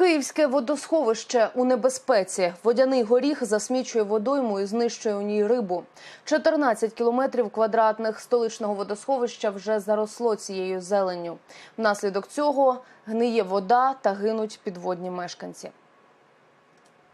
Київське водосховище у небезпеці. Водяний горіх засмічує водойму і знищує у ній рибу. 14 кілометрів квадратних столичного водосховища вже заросло цією зеленню. Внаслідок цього гниє вода та гинуть підводні мешканці.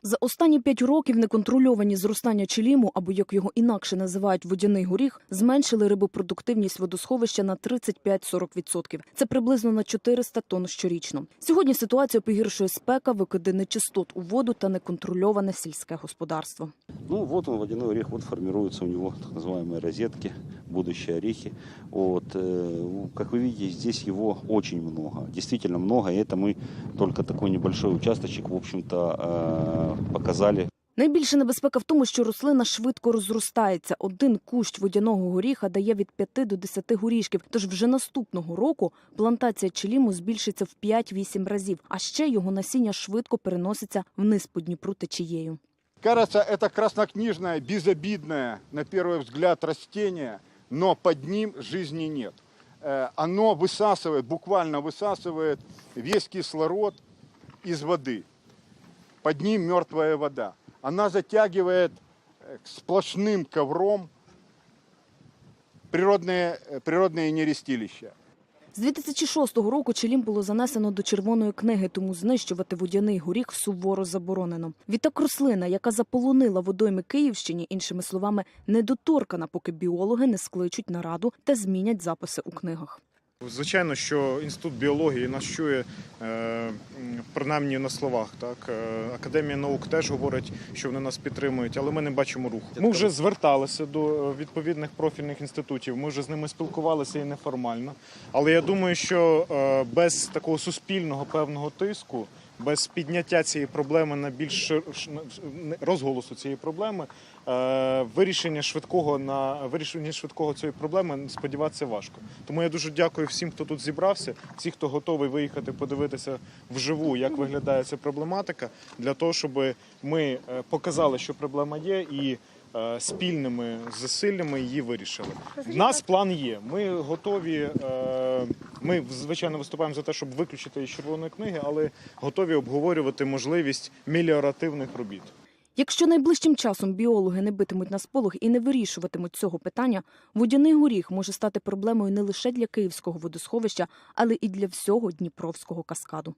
За останні п'ять років неконтрольовані зростання челіму, або як його інакше називають водяний горіх, зменшили рибопродуктивність водосховища на 35-40%. Це приблизно на 400 тонн щорічно. Сьогодні ситуацію погіршує спека, викиди нечистот у воду та неконтрольоване сільське господарство. Ну, вот он, водяной орех, вот формируются у него так называемые розетки, будущие орехи. Вот, э, как вы видите, здесь его очень много, действительно много, и это мы только такой небольшой участочек, в общем-то, э, показали. Найбільша небезпека в тому, що рослина швидко розростається. Один кущ водяного горіха дає від 5 до 10 горішків. Тож вже наступного року плантація челіму збільшиться в 5-8 разів. А ще його насіння швидко переноситься вниз по Дніпру течією. Кажется, это краснокнижное, безобидное, на первый взгляд, растение, но под ним жизни нет. Э, Оно высасывает, буквально высасывает весь кислород из воды. Под ним мертвая вода. Она затягивает э, сплошным ковром природные, э, природные нерестилища. З 2006 року челім було занесено до червоної книги, тому знищувати водяний горіх суворо заборонено. Відтак рослина, яка заполонила водойми Київщині, іншими словами, недоторкана, поки біологи не скличуть нараду та змінять записи у книгах. Звичайно, що інститут біології нас чує е, принаймні на словах. Так Е, академія наук теж говорить, що вони нас підтримують, але ми не бачимо руху. Ми вже зверталися до е, відповідних профільних інститутів. Ми вже з ними спілкувалися і неформально. Але я думаю, що без такого суспільного певного тиску. Без підняття цієї проблеми на більш розголосу цієї проблеми е, вирішення швидкого на вирішення швидкого цієї проблеми сподіватися важко. Тому я дуже дякую всім, хто тут зібрався, всі, хто готовий виїхати подивитися вживу, як виглядає ця проблематика, для того, щоб ми е, показали, що проблема є, і спільними зусиллями її вирішили. В нас план є. Ми готові. е, Ми звичайно виступаємо за те, щоб виключити із червоної книги, але готові обговорювати можливість меліоративних робіт. Якщо найближчим часом біологи не битимуть на сполох і не вирішуватимуть цього питання, водяний горіх може стати проблемою не лише для київського водосховища, але і для всього Дніпровського каскаду.